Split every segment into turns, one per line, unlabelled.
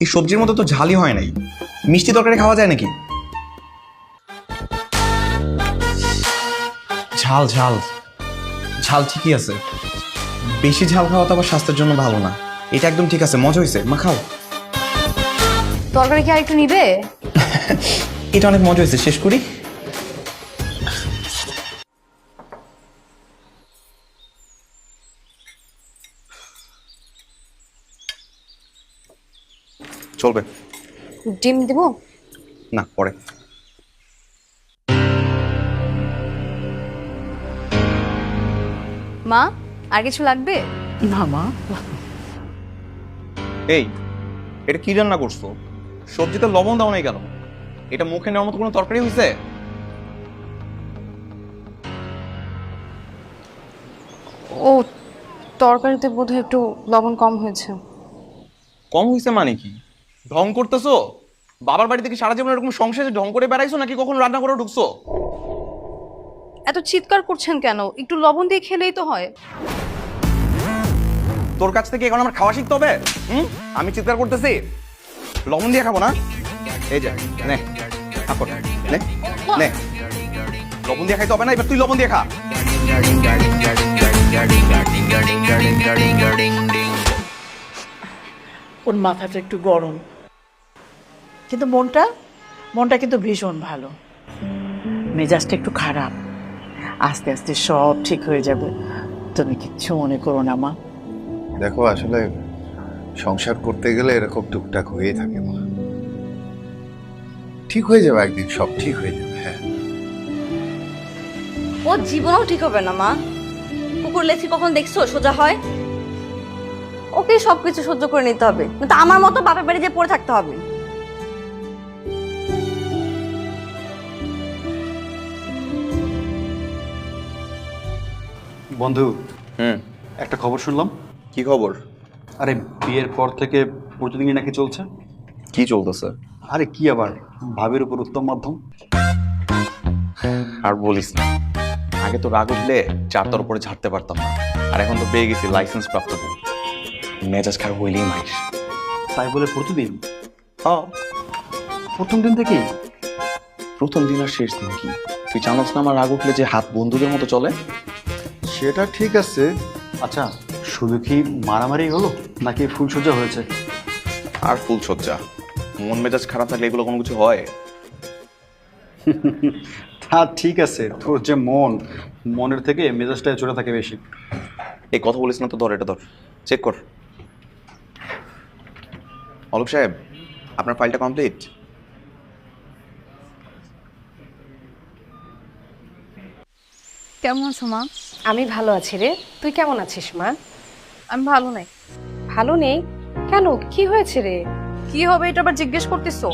এই সবজির মতো তো ঝালই হয় নাই। মিষ্টি তরকারি খাওয়া যায় নাকি? ঝাল ঝাল। ঝাল ঠিকই আছে। বেশি ঝাল খাওয়া তো আবার স্বাস্থ্যের জন্য ভালো না। এটা একদম ঠিক আছে মজা হয়েছে। মা খাও।
তরকারি কি আর একটু নিবে?
এটা অনেক মজা হয়েছে। শেষ করি। চলবে।
ডিম দিব?
না পরে।
মা আর কিছু লাগবে?
না মা।
এই এটা কি রান্না করছ? সবজিতে লবণ দাও নাই কেন? এটা মুখে নেওয়ার মতো কোনো তরকারি হয়েছে
ও তরকারিতে বোধহয় একটু লবণ কম হয়েছে।
কম হয়েছে মানে কি? ঢং করতেছো? বাবার বাড়ি থেকে সারা জীবন এরকম সংসারে ঢং করে বেড়াইছো নাকি কখন রান্না করে ঢুকছো?
এত চিৎকার করছেন কেন? একটু লবণ দিয়ে খেলেই তো হয়।
তোর কাছ থেকে এখন আমার খাওয়া শিখতে হবে? হুম? আমি চিৎকার করতেছি। লবণ দিয়ে খাব না? এই যে নে। খা কর, নে। নে। লবণ দিয়ে খাইতে হবে না? এবার তুই লবণ দিয়ে খা।
ওর মাথাটা একটু গরম। কিন্তু মনটা মনটা কিন্তু ভীষণ ভালো। মেজাজটা একটু খারাপ। আস্তে আস্তে সব ঠিক হয়ে যাবে। তুমি কিচ্ছু মনে করো না মা।
দেখো আসলে সংসার করতে গেলে এরকম টুকটাক হয়েই থাকে মা। ঠিক হয়ে যাবে একদিন সব ঠিক হয়ে যাবে হ্যাঁ।
ও জীবনও ঠিক হবে না মা। কুকুর লেছি কখন দেখছ? সোজা হয়। ওকে সবকিছু সহ্য করে নিতে হবে। কিন্তু আমার মতো বাপের বাড়ি যে পড়ে থাকতে হবে।
বন্ধু
হুম।
একটা খবর শুনলাম।
কি খবর?
আরে বিয়ের পর থেকে প্রতিদিনই নাকি চলছে।
কি চলতেছে?
আরে কি আবার? ভাবের উপর উত্তম মাধ্যম।
আর বলিস না। আগে তো রাগ উঠলে চারটার উপরে ঝাড়তে পারতাম না। আর এখন তো পেয়ে গেছি লাইসেন্স প্রাপ্ত বউ। মেজাজ খারাপ হইলেই মাইস
তাই বলে প্রতিদিন
হ্যাঁ
প্রথম দিন থেকেই
প্রথম দিন আর শেষ দিন কি? তুই জানোস না আমার রাগ উঠলে যে হাত বন্ধুদের মতো চলে?
সেটা ঠিক আছে।
আচ্ছা শুধু কি মারামারি হলো নাকি ফুলসজ্জা হয়েছে?
আর ফুলসজ্জা মন মেজাজ খারাপ থাকলে এগুলো কোনো কিছু হয়?
তা ঠিক আছে তোর যে মন মনের থেকে মেজাজটায় চড়ে থাকে বেশি।
এই কথা বলিস না তো ধর এটা ধর। চেক কর। অলোক সাহেব আপনার ফাইলটা কমপ্লিট?
কেমন আছো মা?
আমি ভালো আছি রে। তুই কেমন আছিস মা?
আমি ভালো নাই।
ভালো নেই? কেন? কি হয়েছে রে?
কি হবে এটা আবার জিজ্ঞেস করতেছো?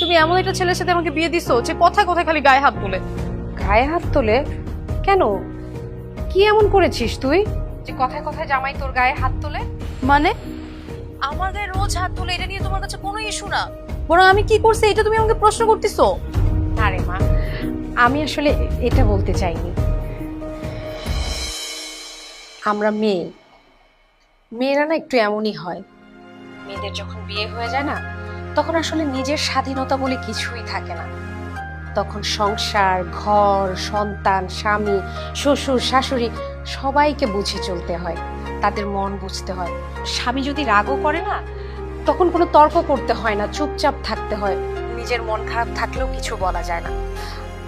তুমি এমন একটা ছেলের সাথে আমাকে বিয়ে দিছো যে কথায় কথায় খালি গায়ে হাত তোলে।
গায়ে হাত তোলে? কেন? কি এমন করেছিস তুই? যে কথায় কথায় জামাই তোর গায়ে হাত তোলে?
মানে? আমার গায়ে রোজ হাত তুলে এটা নিয়ে তোমার কাছে কোনো ইস্যু না। বরং আমি কি করছি এটা তুমি আমাকে প্রশ্ন করতেছো?
আরে মা আমি আসলে এটা বলতে চাইনি। আমরা মেয়ে। মেয়েরা না একটু এমনই হয়। মেয়েদের যখন বিয়ে হয়ে যায় না তখন আসলে নিজের স্বাধীনতা বলে কিছুই থাকে না। তখন সংসার ঘর সন্তান স্বামী শ্বশুর শাশুড়ি সবাইকে বুঝে চলতে হয় তাদের মন বুঝতে হয়। স্বামী যদি রাগও করে না তখন কোনো তর্ক করতে হয় না চুপচাপ থাকতে হয়। নিজের মন খারাপ থাকলেও কিছু বলা যায় না।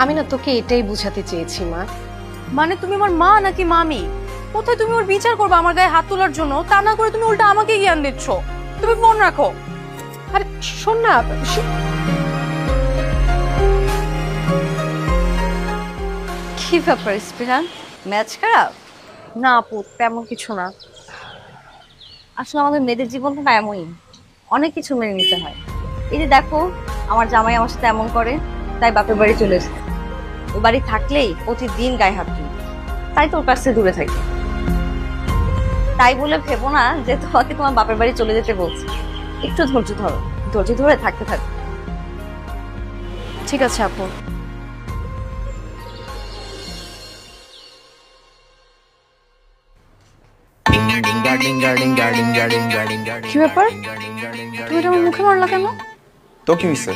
আমি না তোকে এটাই বুঝাতে চেয়েছি মা।
মানে তুমি আমার মা নাকি মামি? কোথায় তুমি ওর বিচার করবে আমার গায়ে হাত তোলার জন্য? তা না করে তুমি উল্টা আমাকে জ্ঞান দিচ্ছ। তুমি মন রাখো।
আরে শোন না
কি ব্যাপার স্পৃহান ম্যাচ খারাপ?
না আপু, তেমন কিছু না।
আসলে আমাদের মেয়েদের জীবনটা না এমনই। অনেক কিছু মেনে নিতে হয়। এই যে দেখো, আমার জামাই আমার সাথে এমন করে, তাই বাপের বাড়ি চলে এসেছে। ও বাড়ি থাকলেই প্রতিদিন গায়ে হাত তুলি তাই তোর কাছ থেকে দূরে থাকি। তাই বলে ভেবো না যে তোমাকে তোমার বাপের বাড়ি চলে যেতে বলছে। একটু ধৈর্য ধরো। ধৈর্য ধরে থাকতে থাকো।
ঠিক আছে আপু। কি ব্যাপার? তুমি এটা আমার মুখে মারলা কেন?
তো কি হয়েছে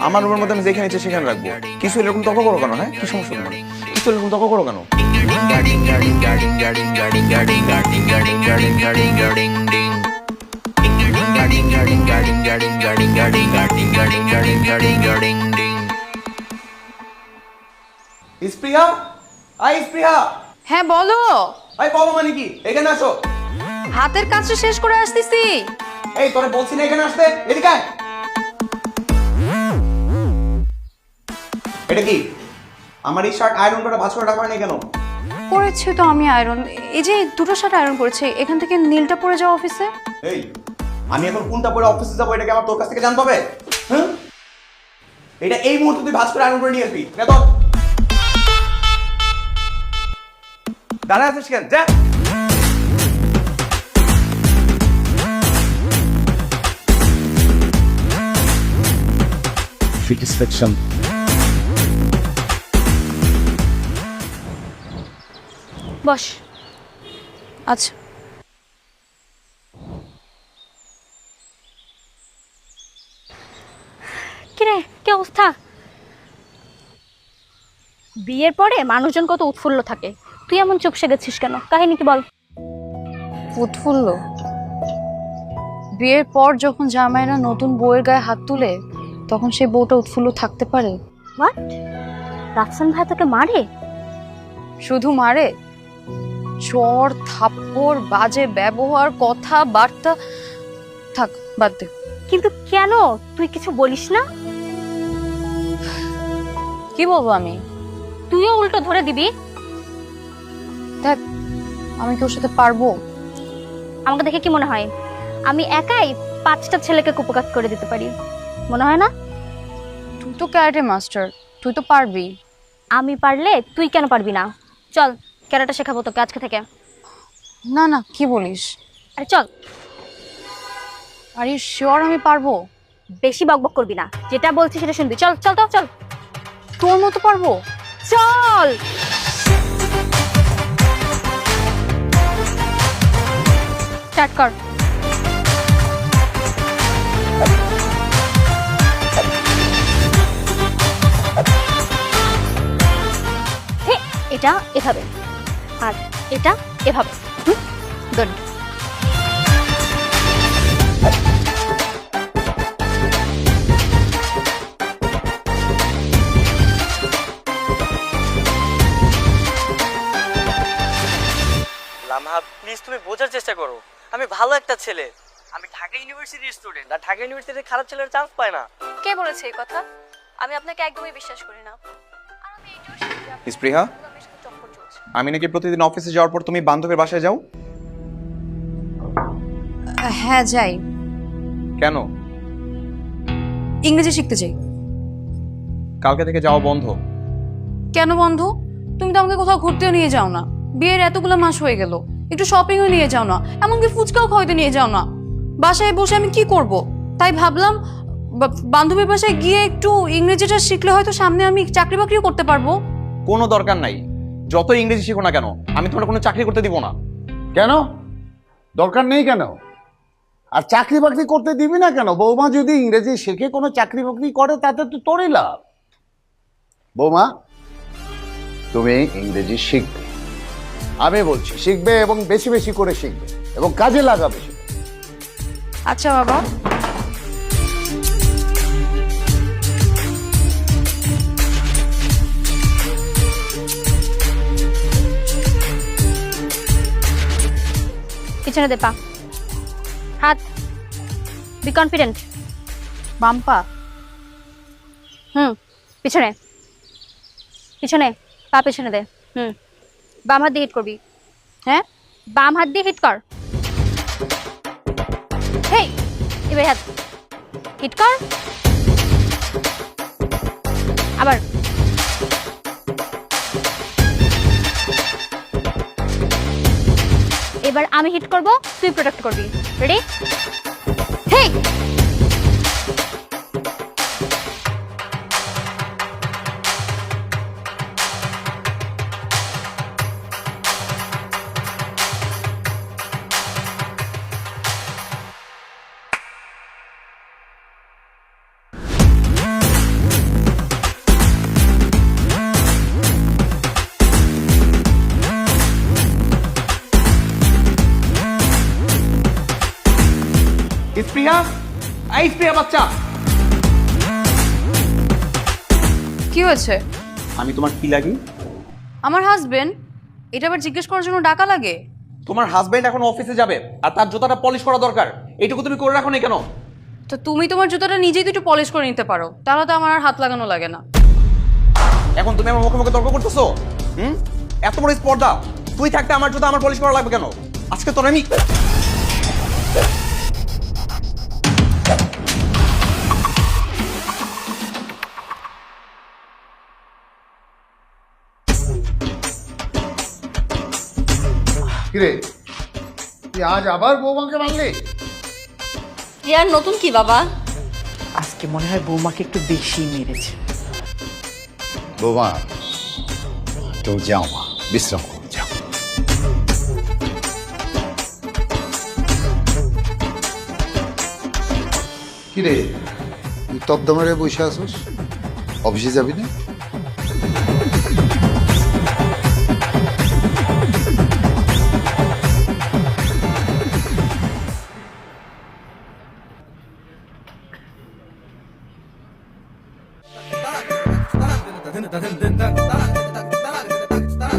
আমার রুমের মধ্যে আমি যেখানে ইচ্ছে সেখানে রাখব। কিছু এরকম তর্ক করো কেন হ্যাঁ? কি সমস্যা তোমার? কিছু এরকম তর্ক করো কেন? স্প্রিয়া আই স্প্রিয়া
হ্যাঁ বলো।
আই বলো মানে কি? এখানে আসো।
হাতের কাজটা শেষ করে আসতেছি।
এই তোরে বলছি না এখানে আসতে। এদিকে আয়। এটা কি? আমার এই শার্ট আয়রন করে ভাঁজ করে রাখা হয়নি কেন?
করেছি তো আমি আয়রন এই যে দুটো শার্ট আয়রন করেছি এখান থেকে নীলটা পরে যাও অফিসে
এই আমি এখন কোনটা পরে অফিসে যাব এটাকে আমার তোর কাছ থেকে জানতে হবে? হ্যাঁ এটা এই মুহূর্তে তুই ভাঁজ করে আয়রন করে নিয়ে আসবি। নে তো। দাঁড়া আছিস কেন? যা।
Satisfaction
বস। আচ্ছা।
কিরে কি অবস্থা? বিয়ের পরে মানুষজন কত উৎফুল্ল থাকে। তুই এমন চুপসে গেছিস কেন? কাহিনী কি বল?
উৎফুল্ল? বিয়ের পর যখন জামাইরা নতুন বউয়ের গায়ে হাত তুলে তখন সেই বউটা উৎফুল্ল থাকতে পারে?
হোয়াট রাফসান ভাই তোকে মারে?
শুধু মারে? চর থাপ্পড় বাজে ব্যবহার কথা বার্তা থাক বাদ দে।
কিন্তু কেন? তুই কিছু বলিস না?
কি বলব আমি?
তুইও উল্টো ধরে দিবি?
দেখ আমি কি ওর সাথে পারব?
আমাকে দেখে কি মনে হয়? আমি একাই পাঁচটা ছেলেকে কুপকাত করে দিতে পারি। মনে হয় না?
তুই তো ক্যারাটে মাস্টার তুই তো পারবি।
আমি পারলে তুই কেন পারবি না? চল ক্যারাটা শেখাবো তোকে আজকে থেকে।
না না কি বলিস?
আরে চল।
আর ইউ শিওর আমি পারব?
বেশি বকবক করবি না। যেটা বলছি সেটা শুনবি। চল চল তো চল।
তোর মতো পারব?
চল!
স্টার্ট কর।
এটা এভাবে। আর এটা এভাবে। গুড
লামহা প্লিজ তুমি বোঝার চেষ্টা করো। আমি ভালো একটা ছেলে। আমি ঢাকা ইউনিভার্সিটির স্টুডেন্ট আর ঢাকা ইউনিভার্সিটির খারাপ ছেলের চান্স পায় না।
কে বলেছে এই কথা? আমি আপনাকে একদমই বিশ্বাস করি না।
স্পৃহা? আমি নাকি প্রতিদিন অফিসে যাওয়ার পর তুমি বান্ধবীর বাসায় যাও?
হ্যাঁ যাই।
কেন?
ইংরেজি শিখতে চাই।
কালকে থেকে যাওয়া বন্ধ।
কেন বন্ধ? তুমি তো আমাকে কোথাও ঘুরতেও নিয়ে যাও না। বিয়ের এতগুলো মাস হয়ে গেল। একটু শপিংও নিয়ে যাও না। এমনকি ফুচকাও খাওয়াইতে নিয়ে যাও না। বাসায় বসে আমি কি করব? তাই ভাবলাম বান্ধবীর বাসায় গিয়ে একটু ইংরেজিটা শিখলে হয়তো সামনে আমি চাকরি বাকরিও করতে পারব।
কোনো দরকার নাই। যত ইংরেজি শিখো না কেন আমি তোমার কোনো চাকরি করতে দিব না।
কেন? দরকার নেই কেন? আর চাকরি বাকরি করতে দিবি না কেন? বৌমা যদি ইংরেজি শিখে কোনো চাকরি বাকরি করে তাতে তো তোরই লাভ। বৌমা তুমি ইংরেজি শিখবে। আমি বলছি শিখবে এবং বেশি বেশি করে শিখবে এবং কাজে লাগাবে।
আচ্ছা বাবা।
পিছনে দে পা। হাত। বি কনফিডেন্ট
বাম্পা
হুম পিছনে। পিছনে পা পিছনে দে। হুম বাম হাত দিয়ে হিট করবি। হ্যাঁ? বাম হাত দিয়ে হিট কর। হেই এবার হাত। হিট কর। আবার। এবার আমি হিট করব তুই প্রোটেক্ট করবি। রেডি হেই
স্পৃহা এই স্পৃহা বাচ্চা।
কি হয়েছে?
আমি তোমার কি লাগি?
আমার হাজবেন্ড এটা আবার জিজ্ঞেস করার জন্য ডাকা লাগে?
তোমার হাজবেন্ড এখন অফিসে যাবে আর তার জুতাটা পলিশ করা দরকার। এইটুকু তুমি করে রাখো না কেন?
তো তুমি তোমার জুতোটা নিজেই তো একটু পলিশ করে নিতে পারো তাহলে তো আমার আর হাত লাগানো লাগে না।
এখন তুমি আমার মুখে মুখে তর্ক করতেছো? হুম? এত বড় স্পর্ধা। তুই থাকতে আমার জুতা আমার পলিশ করা লাগবে কেন? আজকে তোর আমি
কিরে তুই আজ আবার বৌমাকে মারলি?
এ আর নতুন কি বাবা?
আজকে মনে হয় বৌমাকে একটু বেশি মেরেছে।
বৌমা তো যাও মা বিশ্রাম করো যাও। কিরে তুই তদ্দা বসে আসোস অফিসে যাবি না?
কি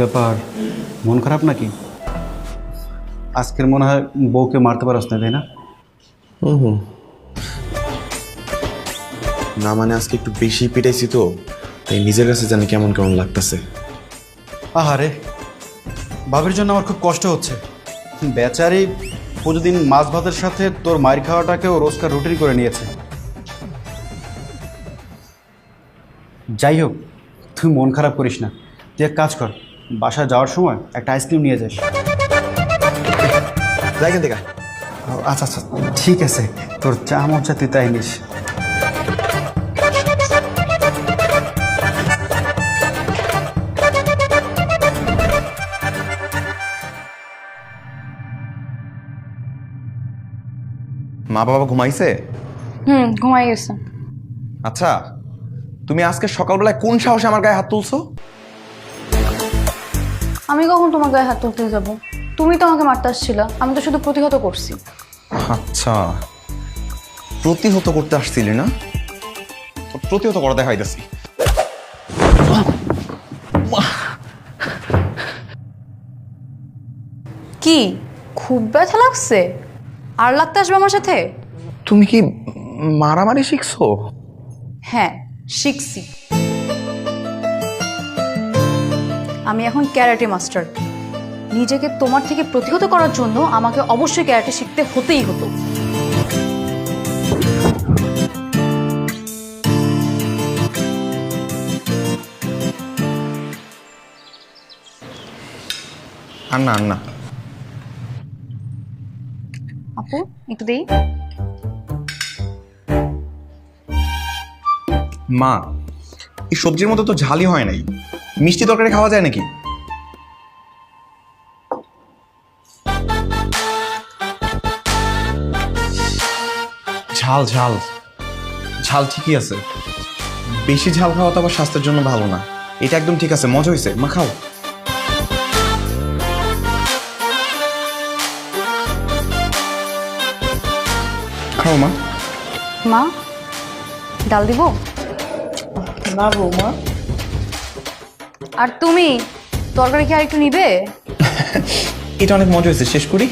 ব্যাপার? মন খারাপ নাকি? আজকের মনে হয় বউকে মারতে পারস না, তাই না?
হুম হুম না মানে আজকে একটু বেশি পিটাইছি তো তাই নিজের কাছে জানি কেমন কেমন লাগতেছে।
আহারে বাবির জন্য আমার খুব কষ্ট হচ্ছে। বেচারি প্রতিদিন মাছ ভাতের সাথে তোর মায়ের খাওয়াটাকেও রোজকার রুটিন করে নিয়েছে। যাই হোক তুই মন খারাপ করিস না। তুই এক কাজ কর বাসায় যাওয়ার সময় একটা আইসক্রিম নিয়ে যাস।
যাই কেন
আচ্ছা আচ্ছা ঠিক আছে তোর চা মজা তুই তাই নিস।
মা বাবা ঘুমাইছে?
হুম ঘুমাই গেছে।
আচ্ছা তুমি আজকে সকালবেলায় কোন সাহসে আমার গায়ে হাত তুলছো?
আমি কখন তোমার গায়ে হাত তুলতে যাব? তুমি তো আমাকে মারতে আসছিলা আমি তো শুধু প্রতিহত করছি।
আচ্ছা প্রতিহত করতে আসছিলি না? প্রতিহত করা দেখাইতেছি।
কি খুব ব্যথা লাগছে? আর লাগতে আসবে আমার সাথে?
তুমি কি মারামারি শিখছো?
হ্যাঁ শিখছি। আমি এখন ক্যারাটে মাস্টার। নিজেকে তোমার থেকে প্রতিহত করার জন্য আমাকে অবশ্যই ক্যারাটে শিখতে হতেই হতো।
আন্না না আর না
আপু একটু দেই?
মা, এই সবজির মতো তো ঝালই হয় নাই। মিষ্টি তরকারি খাওয়া যায় নাকি? ঝাল ঝাল। ঝাল ঠিকই আছে। বেশি ঝাল খাওয়া তো আবার স্বাস্থ্যের জন্য ভালো না। এটা একদম ঠিক আছে, মজা হয়েছে মা, খাও। খাও মা।
মা ডাল দিব?
না বৌমা।
আর তুমি তরকারি কি আর একটু নিবে?
এটা অনেক মজা হয়েছে। শেষ করি?